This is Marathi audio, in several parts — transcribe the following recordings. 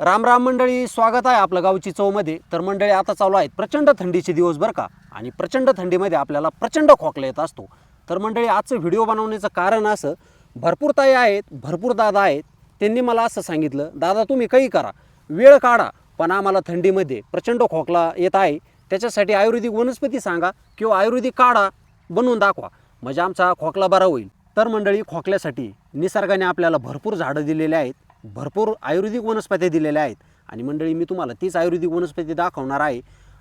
राम राम मंडळी स्वागत आहे आपलं गावची चवमध्ये तर मंडळी आता चालू आहेत प्रचंड थंडीचे दिवस बरं का? आणि प्रचंड थंडीमध्ये आपल्याला प्रचंड खोकला येत असतो. तर मंडळी आजचं व्हिडिओ बनवण्याचं कारण असं भरपूर ताई आहेत भरपूर दादा आहेत. त्यांनी मला असं सांगितलं दादा तुम्ही काही करा. वेळ काढा पण आम्हाला थंडीमध्ये प्रचंड खोकला येत आहे. त्याच्यासाठी आयुर्वेदिक वनस्पती सांगा किंवा आयुर्वेदिक काढा बनवून दाखवा. म्हणजे आमचा खोकला बरा होईल. तर मंडळी खोकल्यासाठी निसर्गाने आपल्याला भरपूर झाडं दिलेले आहेत. भरपूर आयुर्वेदिक वनस्पती दिलेल्या आहेत. आणि मंडळी मी तुम्हाला तीच आयुर्वेदिक वनस्पती दाखवणार आहे.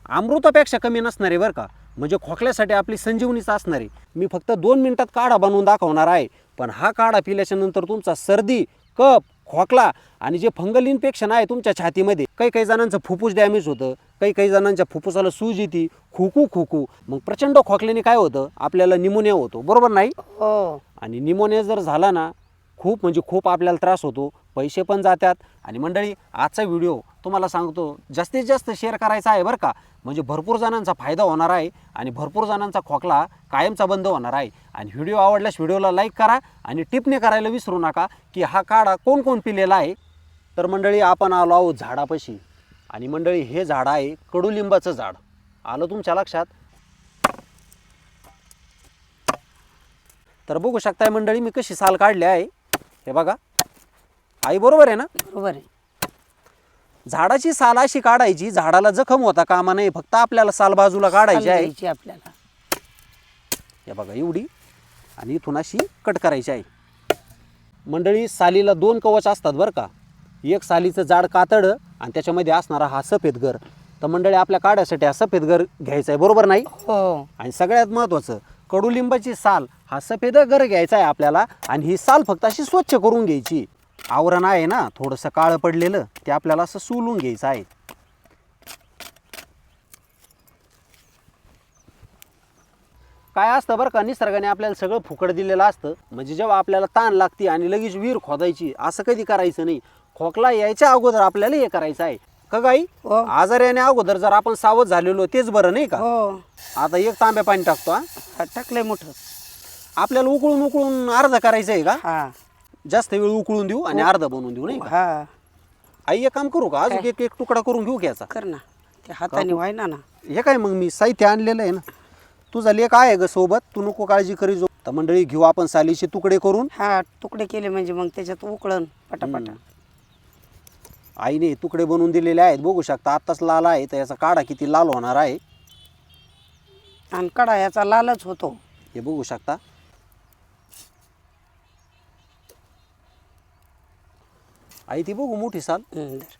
अमृतापेक्षा कमी नसणार आहे बरं का? म्हणजे खोकल्यासाठी आपली संजीवनीच असणार. आहे मी फक्त दोन मिनिटात काढा बनवून दाखवणार आहे. पण हा काढा पिल्याच्या नंतर तुमचा सर्दी कप खोकला आणि जे फंगल इन्फेक्शन आहे तुमच्या छातीमध्ये काही काही जणांचं फुफ्फुस डॅमेज होतं काही काही जणांच्या फुफ्फुसाला सूज येते खुकू खुकू. मग प्रचंड खोकल्याने काय होतं? आपल्याला निमोनिया होतो. बरोबर नाही? हो. आणि निमोनिया जर झाला ना खूप म्हणजे खूप आपल्याला त्रास होतो पैसे पण जातात. आणि मंडळी आजचा व्हिडिओ तुम्हाला सांगतो जास्तीत जास्त शेअर करायचा आहे बरं का. म्हणजे भरपूर जणांचा फायदा होणार आहे आणि भरपूर जणांचा खोकला कायमचा बंद होणार आहे. आणि व्हिडिओ आवडल्यास व्हिडिओला लाईक करा आणि टिप्पणी करायला विसरू नका की हा काढा कोण कोण पिलेला आहे. तर मंडळी आपण आलो आहोत झाडापाशी. आणि मंडळी हे झाड आहे कडुलिंबाचं झाड. आलं तुमच्या लक्षात? तर बघू शकताय मंडळी मी कशी साल काढली आहे. हे बघा. आई बरोबर आहे ना? बरोबर आहे. झाडाची साल अशी काढायची झाडाला जखम होता कामा नाही फक्त आपल्याला साल बाजूला काढायची आहे. द्यायची आपल्याला. हे बघा एवढी. आणि इथून अशी कट करायची आहे. मंडळी सालीला दोन कवच असतात बरं का. एक सालीचं जाड कातड आणि त्याच्यामध्ये असणारा हा सफेद गर तर मंडळी आपल्या काढ्यासाठी हा सफेद गर घ्यायचा आहे बरोबर नाही? हो. आणि सगळ्यात महत्त्वाचं कडुलिंबाची साल हा सफेद गर घ्यायचा आहे आपल्याला आणि ही साल फक्त अशी स्वच्छ करून घ्यायची. आवरण आहे ना थोडंसं काळं पडलेलं ते आपल्याला असं सोलून घ्यायचं आहे काय असतं बरं का निसर्गाने आपल्याला सगळं फुकट दिलेलं असतं. म्हणजे जेव्हा आपल्याला ताण लागते आणि लगेच विहीर खोदायची असं कधी करायचं नाही. खोकला यायच्या अगोदर आपल्याला हे करायचं आहे का गाई? हो. आजार येण्या अगोदर जर आपण सावध झालेलो तेच बरं नाही का? हो. आता एक तांब्या पाणी टाकतो हा. हा, टाकलंय मोठं. आपल्याला उकळून उकळून अर्ध करायचं आहे का? हा. जास्त वेळ उकळून देऊ आणि अर्ध बनवून देऊ नाही का? हा. आई एक काम करू का? अजून एक एक तुकडा करून घेऊ घ्यायचा. कर ना. ते हाताने व्हायना ना हे काय मग मी साहित्य आणलेलं आहे ना? तुझा लेख आहे ग सोबत. तू नको काळजी करी जो. तर मंडळी घेऊ आपण सालीचे तुकडे करून. हा तुकडे केले म्हणजे मग त्याच्यात उकळण पटापटा. आईने तुकडे बनवून दिलेले आहेत. बघू शकता आत्ताच लाल आहे तर याचा काढा किती लाल होणार आहे. आणि कडा याचा लालच होतो. हे बघू शकता. आई ती बघू मोठी साल. हम्म, धर.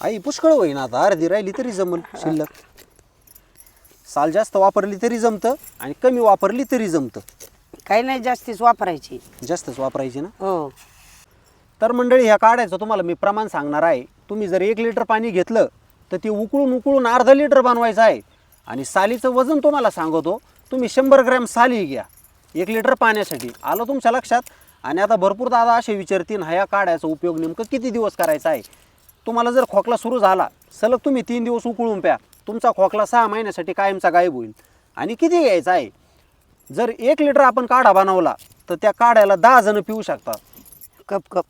आई पुष्कळ होईन आता. अर्धी राहिली तरी जमल शिल्लक. साल जास्त वापरली तरी जमतं आणि कमी वापरली तरी जमतं. काही नाही जास्तीच वापरायची. जास्तच वापरायची ना? हो. तर मंडळी ह्या काढायचं तुम्हाला मी प्रमाण सांगणार आहे. तुम्ही जर एक लिटर पाणी घेतलं तर ते उकळून उकळून अर्धा लिटर बनवायचं आहे. आणि सालीचं वजन तुम्हाला सांगतो तुम्ही शंभर ग्रॅम साली घ्या. एक लिटर पाण्यासाठी. आलं तुमच्या लक्षात? आणि आता भरपूर दादा असे विचारतील हा या काढायचा उपयोग नेमकं किती दिवस करायचा आहे? तुम्हाला जर खोकला सुरू झाला सलग तुम्ही तीन दिवस उकळून प्या. तुमचा खोकला सहा महिन्यासाठी कायमचा गायब होईल. आणि किती घ्यायचा आहे? जर एक लिटर आपण काढा बनवला तर त्या काढ्याला दहा जण पिऊ शकतात. Cup cup.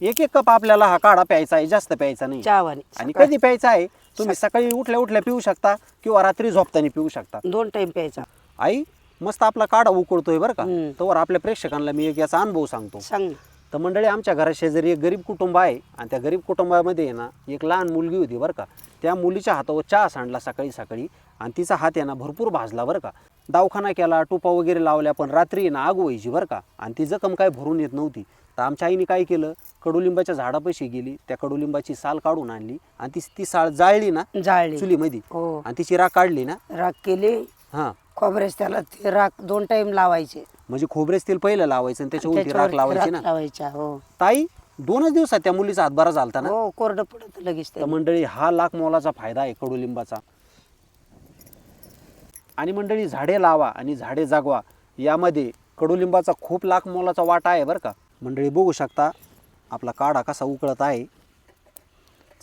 एक एक कप आपल्याला हा काढा प्यायचा आहे जास्त प्यायचा नाही. चहावाने. आणि कधी प्यायचा आहे? तुम्ही सकाळी. उठल्या उठल्या पिऊ शकता किंवा रात्री झोपताना पिऊ शकता. दोन टाइम प्यायचा. आई मस्त आपला काढा उकळतोय बरं का. हम्म. तर आपल्या प्रेक्षकांना मी एक याचा अनुभव सांगतो. सांग ना. तर मंडळी आमच्या घरा शेजारी एक गरीब कुटुंब आहे आणि त्या गरीब कुटुंबामध्ये आहे ना एक लहान मुलगी होती बरं का. त्या मुलीच्या हातावर चहा सांडला सकाळी सकाळी आणि तिचा हात आहे ना भरपूर भाजला बरं का. दवाखाना केला टोपा वगैरे लावल्या पण रात्री आहे ना आग व्हायची बरं का. आणि ती जखम काय भरून येत नव्हती. तर आमच्या आईने काय केलं कडुलिंबाच्या झाडापाशी गेली त्या कडुलिंबाची साल काढून आणली आणि ती ती साल जाळली ना जाळली. चुलीमध्ये. हो. आणि तिची राख काढली ना. राख केली हां. खोबरेस त्याला ते राख दोन टाइम लावायचे. म्हणजे खोबरेच तेल पहिलं लावायचं आणि त्याच्या उलटी राख त्याच्यावर लावायची राख ना? लावायच्या हो. ताई दोनच दिवसात त्या मुलीचा हातभारा झालता ना? हो कोरडं पडत लगेच तर मंडळी हा लाख मोलाचा फायदा आहे कडुलिंबाचा. आणि मंडळी झाडे लावा आणि झाडे जागवा. यामध्ये कडुलिंबाचा खूप लाख मोलाचा वाटा आहे बरं का. मंडळी बघू शकता आपला काढा कसा उकळत आहे.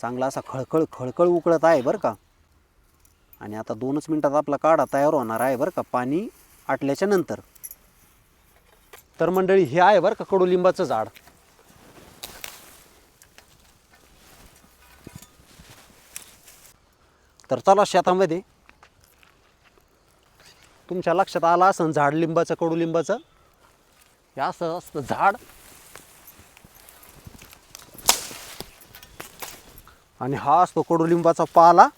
चांगला असा खळखळ खळखळ उकळत आहे बरं का. आणि आता दोनच मिनटात आपला काढा तयार होणार आहे बरं का पाणी आटल्याच्या नंतर. तर मंडळी हे आहे बरं का कडुलिंबाचं झाड. तर चला शेतामध्ये. तुमच्या लक्षात आला असं झाड लिंबाचं कडुलिंबाचं? हे असं असतं झाड. आणि हा असतो कडुलिंबाचा पाला.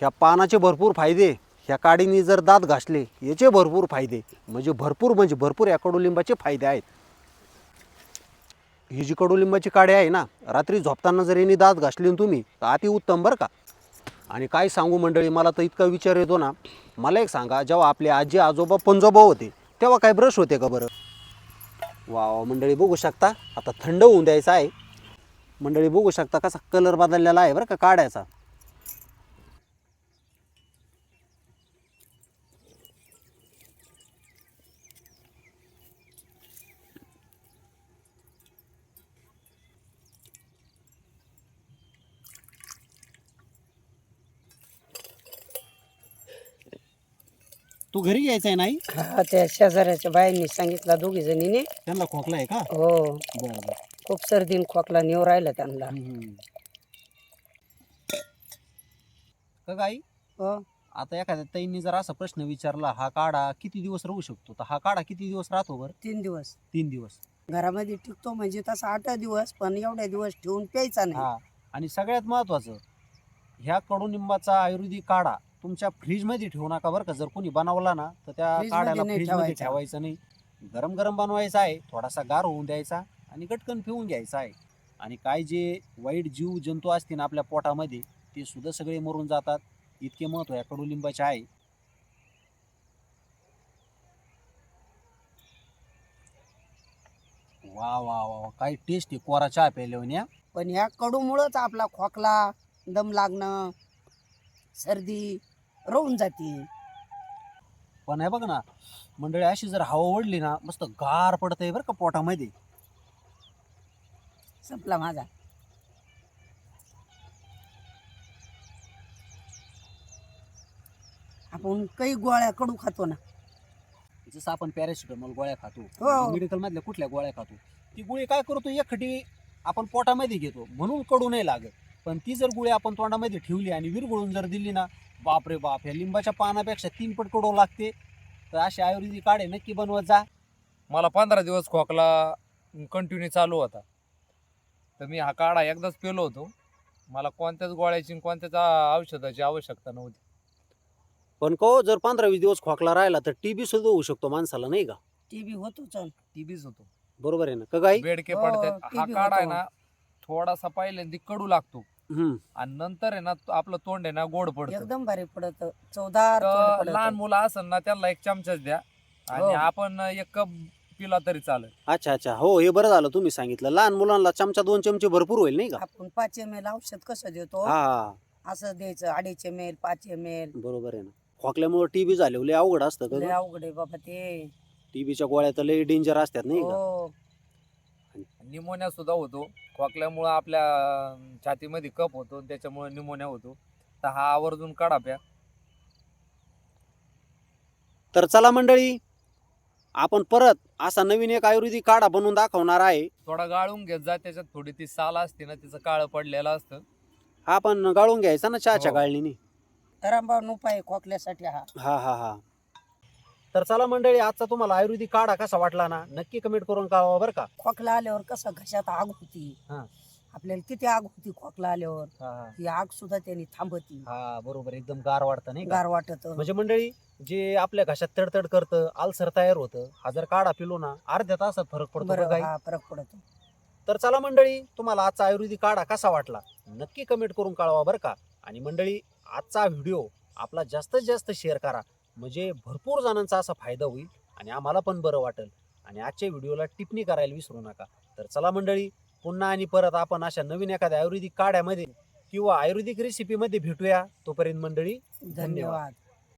ह्या पानाचे भरपूर फायदे ह्या काडीने जर दात घासले याचे भरपूर फायदे म्हणजे भरपूर म्हणजे भरपूर या कडुलिंबाचे फायदे आहेत. ही जी कडुलिंबाची काडी आहे ना रात्री झोपताना जर यांनी दात घासली ना तुम्ही तर अति उत्तम बरं का? आणि काय सांगू मंडळी मला तर इतका विचार येतो ना मला एक सांगा जेव्हा आपले आजी आजोबा पंजोबा होते तेव्हा काय ब्रश होते का बरं? वा वा मंडळी बघू शकता आता थंड होऊन द्यायचा आहे. मंडळी बघू शकता कसा कलर बदललेला आहे बरं का काढायचा तू घरी यायचा आहे नाही? हा त्या शेजाऱ्याच्या बायांनी सांगितलं दोघी जणीने. त्यांना खोकला आहे का? हो. बरं बरं. खूप सर्दीन खोकला नेऊ राहिला त्यांना. का गाई? हो. आता एखाद्या ताईंनी जर असा प्रश्न विचारला हा काढा किती दिवस राहू शकतो? तर हा काढा किती दिवस राहतो बरं? तीन दिवस. तीन दिवस. घरामध्ये टिकतो म्हणजे तसा आठ दिवस पण एवढ्या दिवस ठेवून प्यायचा नाही. हा. आणि सगळ्यात महत्वाचं ह्या कडुनिंबाचा आयुर्वेदिक काढा. तुमच्या फ्रीजमध्ये ठेवू नका बरं का. जर कोणी बनवला ना तर त्या फ्रीजमध्ये काढ्याला नाही फ्रीजमध्ये ठेवायचा. ठेवायचं नाही. गरम गरम बनवायचा आहे थोडासा गार होऊन द्यायचा आणि गटकन पिऊन घ्यायचा आहे. आणि काय जे वाईट जीव जंतू असतील आपल्या पोटामध्ये ते सुद्धा सगळे मरून जातात. इतके महत्त्व या कडुलिंबाचे आहे. वा वा वा वा. काय टेस्ट आहे. कोरा चहा प्यायल्यावर पण ह्या कडूमुळंच आपला खोकला दम लागणं सर्दी राहून जाते. पण हे बघ ना मंडळी अशी जर हवा ओढली ना मस्त गार पडतंय बरं का पोटामध्ये. संपला माझा. आपण काही गोळ्या कडू खातो ना. जसं आपण पॅरासिटामॉल गोळ्या खातो हो. मेडिकल मधल्या कुठल्या गोळ्या खातो ती गोळी काय करतो एकखटी आपण पोटामध्ये घेतो म्हणून कडू नाही लागत. पण ती जर गोळी आपण तोंडामध्ये ठेवली आणि विरघळून जर दिली ना बापरे बाप या लिंबाच्या पानापेक्षा तीन पट कडू लागते. तर असे आयुर्वेदिक काढे नक्की बनवत जा. मला पंधरा दिवस खोकला कंटिन्यू चालू होता. तर मी हा काढा एकदाच पेलो होतो. मला कोणत्याच गोळ्याची कोणत्याच औषधाची आवश्यकता नव्हती. पण को जर पंधरा वीस दिवस खोकला राहिला तर टीबी सुद्धा होऊ शकतो माणसाला नाही का? टीबी होतोच टीबीच होतो. बरोबर आहे ना. का गाई? बेडके हो, पडतात हा TB काढा आहे होतो. ना थोडासा पहिल्यांदा कडू लागतो. आणि नंतर आहे ना तो- आपलं तोंड आहे ना गोड पडतं. एकदम भारी पडत. चौदार तर तोंड पडतं. लहान मुलं असेल ना त्यांना एक चमचाच द्या. हो. आणि आपण एक कप पिला तरी चालेल. अच्छा अच्छा. हो हे बरं झालं तुम्ही सांगितलं. लहान मुलांना चमचा दोन चमचे भरपूर होईल नाही का? आपण पाच एम एल औषध कसं देतो? हा. हा असं द्यायचं अडीच एम एल पाच एम एल बरोबर आहे ना. खोकल्यामुळे टीबी झाले लय अवघड असतं लय का अवघड आहे बाबा ते. टीबीच्या गोळ्या तर लय डेंजर असतात नाही का? हो. निमोनिया सुद्धा होतो. खोकल्यामुळं आपल्या छातीमध्ये कप होतो त्याच्यामुळे निमोनिया होतो. तर हा आवर्जून काढा प्या. तर चला मंडळी आपण परत असा नवीन एक आयुर्वेदिक काढा बनवून दाखवणार आहे. थोडा गाळून घेत जा त्याच्यात थोडी ती साल असते ना तिचं काळं पडलेलं असतं. हा पण गाळून घ्यायचा ना चहाच्या हो. गाळणीने? रामबाण उपाय खोकल्यासाठी हा. हा हा हा. तर चला मंडळी आजचा तुम्हाला आयुर्वेदिक काढा कसा वाटला ना नक्की कमेंट करून कळवा बरं का. खोकला आल्यावर कसं घशात आग होती. हा. आपल्याला किती आग होती खोकला आल्यावर. हा ही. आग सुद्धा त्यांनी थांबती. हा बरोबर. एकदम गार वाटतं नाही का? गार वाटत. म्हणजे मंडळी जे आपल्या घशात तडतड करतं आलसर तयार होतं हा जर काढा पिलो ना अर्ध्या तासात फरक पडतो बरं हा फरक पडतो. तर चला मंडळी तुम्हाला आजचा आयुर्वेदिक काढा कसा वाटला नक्की कमेंट करून कळवा बरं का. आणि मंडळी आजचा व्हिडिओ आपला जास्तीत जास्त शेअर करा. म्हणजे भरपूर जणांचा असा फायदा होईल आणि आम्हाला पण बरं वाटेल. आणि आजच्या व्हिडिओला टिप्पणी करायला विसरू नका. तर चला मंडळी पुन्हा आणि परत आपण अशा नवीन एखाद्या आयुर्वेदिक काढ्यामध्ये किंवा आयुर्वेदिक रेसिपीमध्ये भेटूया. तोपर्यंत मंडळी धन्यवाद.